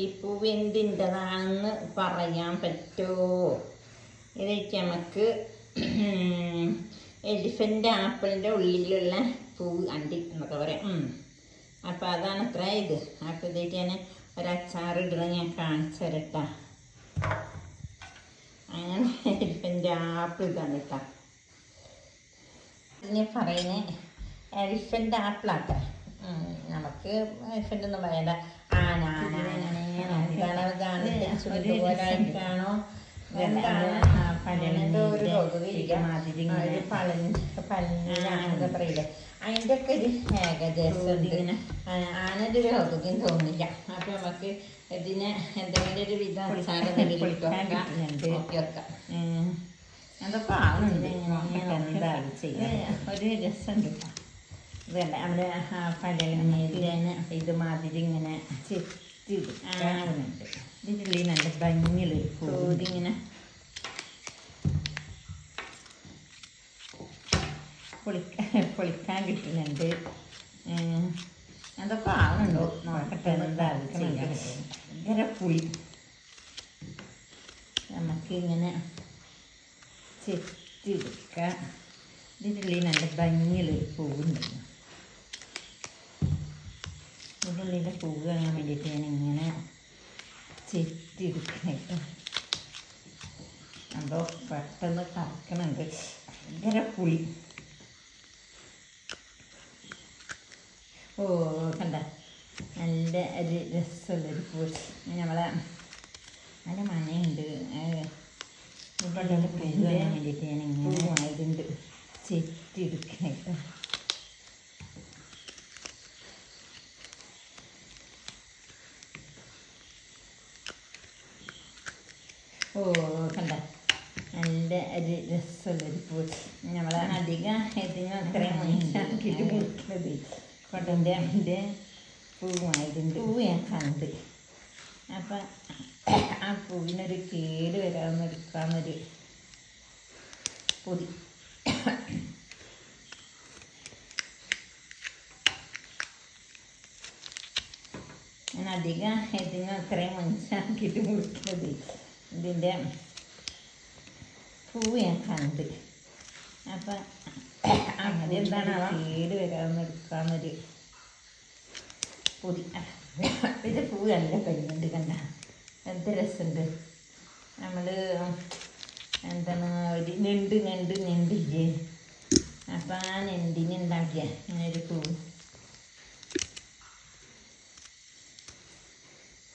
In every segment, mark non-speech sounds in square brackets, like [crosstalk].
ഈ പൂവ് എന്തിന്റെതാണെന്ന് പറയാൻ പറ്റുമോ ഇതൊക്കെ നമുക്ക് എലിഫന്റ് ആപ്പിളിന്റെ ഉള്ളിലുള്ള പൂവ് അണ്ടി എന്നൊക്കെ പറയാം അപ്പം അപ്പോൾ അതാണ് അത്ര ഇത്. അപ്പോൾ ഇതൊക്കെ ഞാൻ ഒരച്ചാറിടുന്നത് ഞാൻ കാണിച്ചു തരട്ടാ. അങ്ങനെ എലിഫന്റ് ആപ്പിൾ ഇതാണ് കേട്ടോ ഞാൻ പറയുന്നത് എലിഫന്റ് ആപ്പിളാട്ടെ നമുക്ക് എലിഫന്റ് ഒന്നും പറയണ്ട അങ്ങനത്തെ ഒരു രോഗമില്ല ഒരു പളഞ്ഞ പളഞ്ഞ പറയില്ലേ. അതിന്റെ ഒക്കെ ഒരു ഏകദേശം ആനൊരു രോഗം തോന്നില്ല അപ്പൊ നമുക്ക് ഇതിനെ എന്തെങ്കിലും ഒരു വിധം നോക്കി വെക്കാം. അതൊക്കെ ആവുന്നുണ്ട്? എന്താണ് ചെയ്യാൻ ഒരു രസമുണ്ട്. കേട്ടോ ഇതല്ല അവിടെ പഴയ ഇത് മാതിരി ഇങ്ങനെ ചെത്തി കാണുന്നുണ്ട് ഇതിനുള്ളിൽ നല്ല ഭംഗിയുള്ളൊരു കോതിങ്ങനെ പൊളിക്കാൻ പൊളിക്കാൻ കിട്ടുന്നുണ്ട്. അതൊക്കെ ആവുന്നുണ്ടോ നോക്കട്ടെ ചെയ്യാൻ ഭയങ്കര പുളി. നമുക്കിങ്ങനെ ചെത്തി എടുക്കാം ഇതിനുള്ളിൽ നല്ല ഭംഗിയുള്ളൊരു പൂവുണ്ട് ഇതിനുള്ളിലെ പൂവ് കാണാൻ വേണ്ടിയിട്ട് ഞാൻ ഇങ്ങനെ ചെത്തി എടുക്കണം കേട്ടോ അതോ പെട്ടെന്ന് കറക്കണുണ്ട്. ഭയങ്കര പുളി. ഓ കണ്ട. നല്ല ഒരു രസമുള്ളൊരു പൂ നമ്മളെ നല്ല മണയുണ്ട് ഇവിടെ പൂവ് കാണാൻ വേണ്ടിയിട്ട് ഞാൻ ഇങ്ങനെ ആയതുണ്ട് ചെത്തി എടുക്കണം കേട്ടോ ഓ കണ്ട? നല്ല ഒരു രസമുള്ളൊരു പൂ നമ്മളെ അധികം ഇതിന് അത്രയും മനസ്സിലാക്കിയിട്ട് മുറിക്കുന്നത് കൊണ്ടന്റെ അമ്മന്റെ പൂവായതുണ്ട്. പൂ ഞാൻ കണ്ട്. അപ്പം ആ പൂവിനൊരു കേട് വരാമെന്ന് എടുക്കാമെന്നൊരു പൊതി ഞാൻ അധികം ഇതിന് അത്രയും മനസ്സിലാക്കിയിട്ട് മുറിക്കുന്നത് ഇതിന്റെ പൂവ് ഞാൻ കണ്ട്. അപ്പം അങ്ങനെ എന്താണ് കേട് വരാമെന്ന് എടുക്കാമെന്നൊരു പൊതി. ഇത് പൂ നല്ല കഴിയുന്നുണ്ട് കണ്ട. എന്ത് രസമുണ്ട്. നമ്മൾ എന്താണ് ഒരു ഞണ്ട് ഞണ്ട് ഞണ്ടില്ലേ? അപ്പം ആ ഞണ്ടിന് ഉണ്ടാക്കിയ ഇങ്ങനൊരു പൂവ്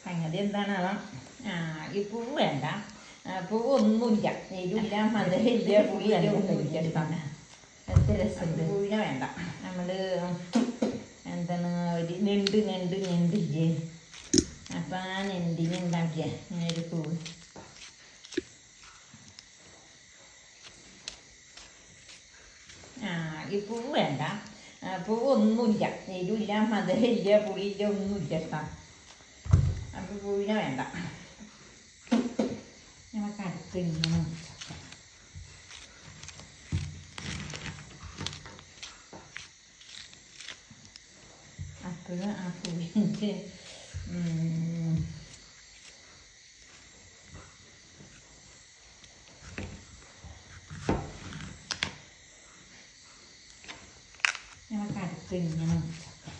സംഗതി എന്താണാവാം? ഈ പൂ വേണ്ട. പൂവ് ഒന്നുമില്ല. എരിവില്ല മധുരമില്ല പുളിയല്ല [laughs] ഒന്നുമില്ല. എന്ത് രസമുണ്ട് പൂവിനെ വേണ്ട. നമ്മൾ എന്താണ് ഒരു ഞണ്ട് ഞണ്ട് ഞണ്ടില്ലേ അപ്പം ആ ഞണ്ടിന് ഉണ്ടാക്കിയ ഒരു പൂവ് ആ ഈ പൂവ് വേണ്ട. പൂവ് ഒന്നുമില്ല. എരിവില്ല മധുരമില്ല പുളിയില്ല ഒന്നുമില്ല കേട്ടോ. അപ്പം പൂവിനെ വേണ്ട. നമുക്ക് അടുത്ത് ഇങ്ങനെ വെച്ചേക്കാം. അപ്പോൾ ആ പൂവിന്റെ ഞങ്ങൾക്ക് അടുത്ത് ഇങ്ങനെ വെച്ചേക്കാം.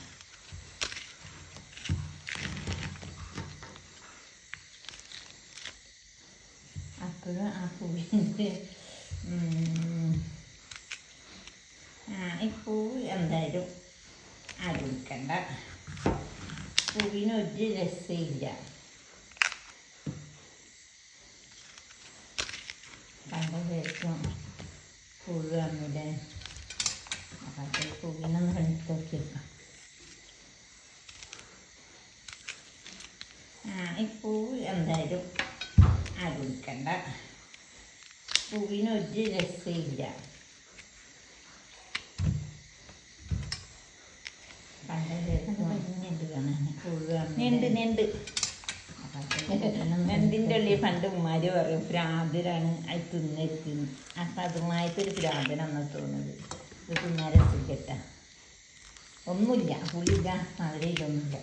അപ്പോൾ ആ ആ ഈ പൂവ് എന്തായാലും ആലോചിക്കണ്ട പൂവിനൊരു രസമില്ല കണ്ട പൂവ് വന്നില്ലേ അപ്പം അത് പൂവിനൊന്ന് കണ്ടു നോക്കിയേക്കാം ആ ഈ പൂവ് എന്തായാലും ആലോചിക്കണ്ട പൂവിന് ഒരു രസമില്ല ഞണ്ട് ഞണ്ട് ഞണ്ടിന്റെ ഉള്ളിൽ പണ്ട് ഉമ്മാര് പറയും ഭ്രാന്തരാണ് അത് തിന്നെത്തുന്നു അപ്പം അതുമായിട്ടൊരു ഭ്രാന്തനാണെന്ന് തോന്നുന്നത്. ഇത് തിന്നാരെ സുഖട്ട ഒന്നുമില്ല പുളിയില്ല മധുരയിലൊന്നുമില്ല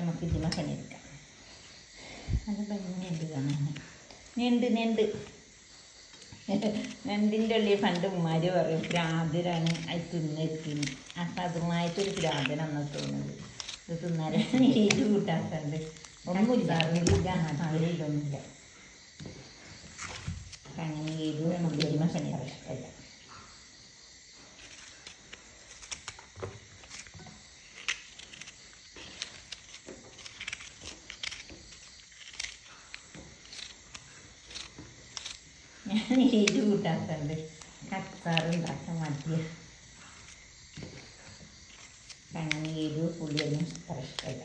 നമുക്ക് ഇതിനെ പണിയെടുക്കാം. അത് ഭംഗിയുണ്ട് കാണാൻ ഞണ്ട് ഞണ്ട്. ഞണ്ടിന്റെ ഉള്ളിൽ പണ്ട് ഉമ്മാര് പറയും പ്രാതിരാണ് അത് തിന്നെത്തിന് അപ്പം അതുമായിട്ടൊരു ഭ്രാന്തനാണെന്ന് തോന്നുന്നത്. ഇത് തിന്നാലാണ് [laughs] ഏത് കൂട്ടാത്തണ്ട്? ഒന്നുമില്ല അറിയില്ല അറിയില്ലൊന്നുമില്ല അങ്ങനെ ഏത് നമുക്ക് ഇതിമ പണിയെടുക്കല്ല ഞാൻ കൂട്ടാത്തണ്ട് കച്ചാറുണ്ടാക്കാൻ മതിയ അങ്ങനെ എരിവ് പുളിയൊന്നും ഇഷ്ടമല്ല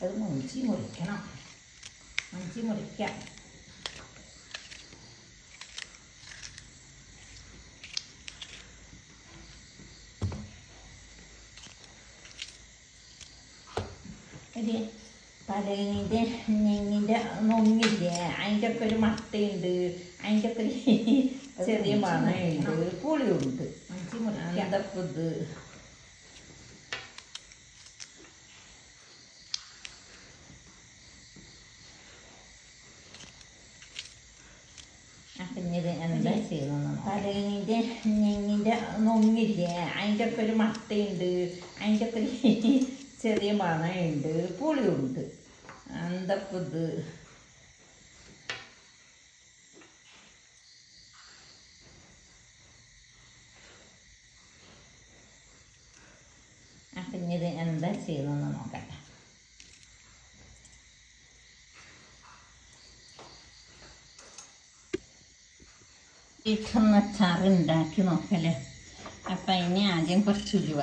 അത് മുഞ്ചി മുറിക്കണം. മുഞ്ചി മുറിക്കാം. ഒരു പലകിന്റെ ഞെങ്ങിന്റെ നൊങ്ങില്ലേ അതിന്റെ ഒക്കെ ഒരു മട്ടയുണ്ട്. അതിന്റെ ഒക്കെ ഒരു ചെറിയ മണയുണ്ട്. പുളിയുണ്ട്. അതൊക്കെ ഇത്? ഇത് എന്താ പലകിന്റെ ഞെങ്ങിന്റെ നൊങ്ങില്ലേ അതിന്റെ ഒക്കെ ഒരു മട്ടയുണ്ട്. അതിന്റെ ഒക്കെ ചെറിയ മണയുണ്ട് പുളിയുണ്ട്. അന്തപ്പത് അപ്പിഞ്ഞത് ഇനി എന്താ ചെയ്യുന്നതെന്ന് നോക്കട്ടെ. ഇട്ടൊന്ന് അച്ചാറ് ഉണ്ടാക്കി നോക്കല്ലേ. അപ്പം അതിന് ആദ്യം കുറച്ച് ഉലുവ.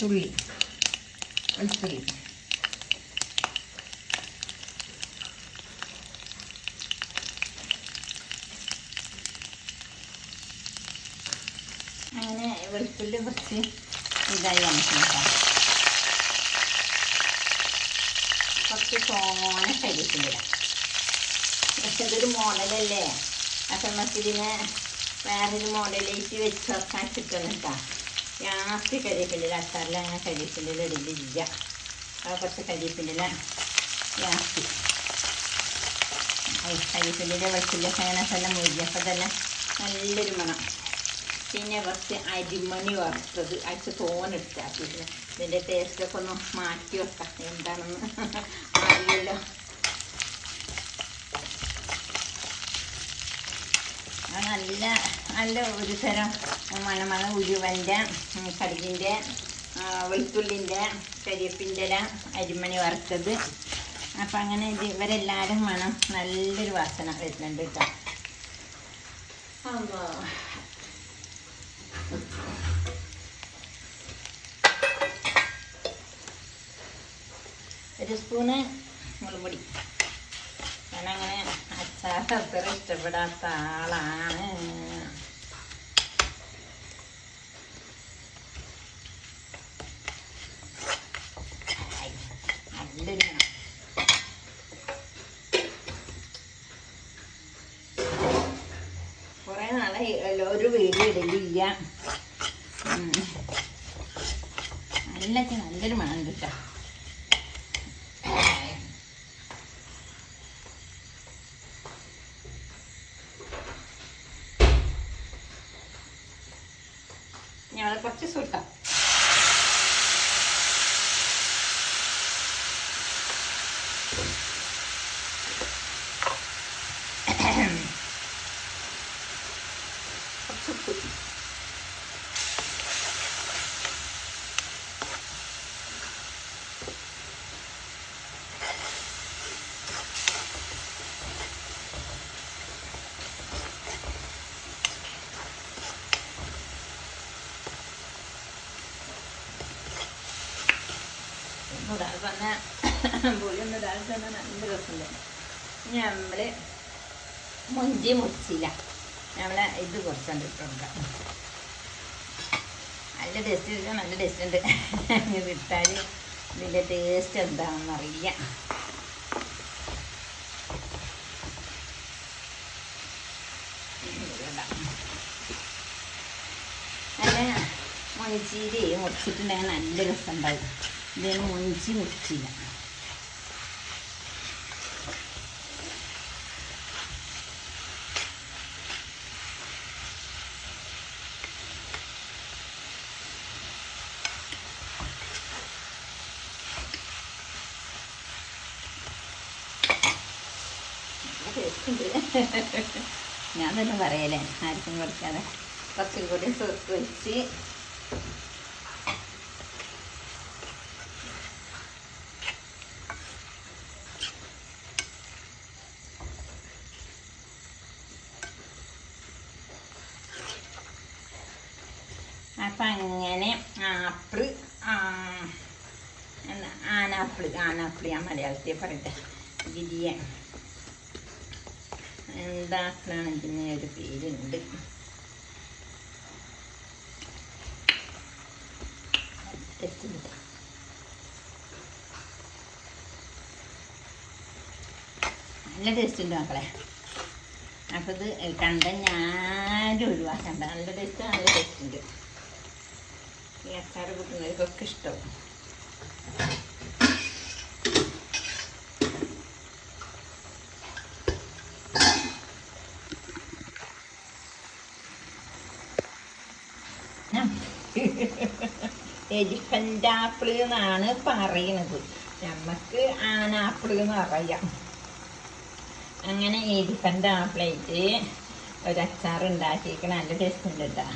കുറച്ചുള്ളി വെളുത്തുള്ളി അങ്ങനെ വെളുത്തുള്ളി കുറച്ച് ഇതായി വന്നിട്ടുണ്ട് കുറച്ച് തോന കരിപ്പില്ല പക്ഷെ ഇതൊരു മോഡലല്ലേ? നമുക്കിതിനെ വേറൊരു മോഡലേറ്റ് വെച്ച് വെക്കാൻ കിട്ടുന്നുണ്ടാ ലാസ്റ്റ് കരിപ്പില്ല അച്ചാറിൽ അങ്ങനെ കരിപ്പില്ല ഇടില്ല അത് കുറച്ച് കരിപ്പില്ല ലാസ്റ്റ് കരിപ്പില്ലിന്റെ വെളുത്തുള്ളിയൊക്കെ അങ്ങനെ തന്നെ മുരിഞ്ഞപ്പോൾ തന്നെ നല്ലൊരു മണം. പിന്നെ കുറച്ച് അരിമണി വറുത്തത്. അടിച്ച് തോനെടുത്താക്കിയിരുന്നു ഇതിന്റെ ടേസ്റ്റൊക്കെ ഒന്ന് മാറ്റി വെക്കാം. എന്താണെന്ന് അറിയല്ലോ നല്ല നല്ല ഒരു തരം മണമണ ഉരുവന്റെ കടുകിന്റെ വെളുത്തുള്ളിന്റെ കരിയപ്പിന്റെ അരിമണി വറുത്തത്. അപ്പം അങ്ങനെ ഇത് ഇവരെല്ലാവരും മണം നല്ലൊരു വാസന വരുന്നുണ്ട് കേട്ടോ. ഒരു സ്പൂണ് മുളക് പൊടി ഞാനങ്ങനെ അച്ചാർ അത്ര ഇഷ്ടപ്പെടാത്ത ആളാണ്. ഒരു വീഡിയോ ഇടലില്ല നല്ല നല്ലൊരു മണം കിട്ടാം ഞങ്ങൾ കുറച്ച് സുട്ടാം കുറച്ച് ഉപ്പ് ഇടാതെ പറഞ്ഞാൽ ഒന്ന് ഇടാൻ നല്ല രസമുണ്ട്. മുഞ്ചി മുറിച്ചില്ല. നമ്മളെ ഇത് കുറച്ചുണ്ട് നല്ല ടേസ്റ്റ് നല്ല ടേസ്റ്റ് ഉണ്ട്. ഇട്ടാൽ ഇതിന്റെ ടേസ്റ്റ് മുറിച്ചിട്ടുണ്ടെങ്കിൽ നല്ല രസം ഇതിന് മുഞ്ചി ടേസ്റ്റ് ഞാൻ തന്നെ പറയലേ ആർക്കും കൊടുക്കാതെ കുറച്ചും കൂടി സോസ് വെച്ച് അപ്പം അങ്ങനെ ആപ്പിൾ ആനാപ്പിൾ ആനാപ്പിൾ ഞാൻ മലയാളത്തിൽ പറയട്ടെ. ഗിരിയ എന്താക്കാണ് ഇതിന് ഒരു പേരുണ്ട്? നല്ല ടേസ്റ്റ് ഉണ്ട് മക്കളെ. അപ്പോൾ ഇത് കണ്ട ഞാനും ഒഴിവാക്കണ്ട നല്ല ടേസ്റ്റ് നല്ല ടേസ്റ്റ് ഉണ്ട്. ഈ അച്ചാർ കൂട്ടുന്നവർക്കൊക്കെ ഇഷ്ടവും എലിഫന്റ് ആപ്പിൾ എന്നാണ് പറയുന്നത്. നമുക്ക് ആനാപ്പിൾ എന്ന് പറയാം. അങ്ങനെ എലിഫന്റ് ആപ്പിളായിട്ട് ഒരച്ചാർ ഉണ്ടാക്കിയിരിക്കണം നല്ല ടേസ്റ്റ് ഉണ്ട് കേട്ടോ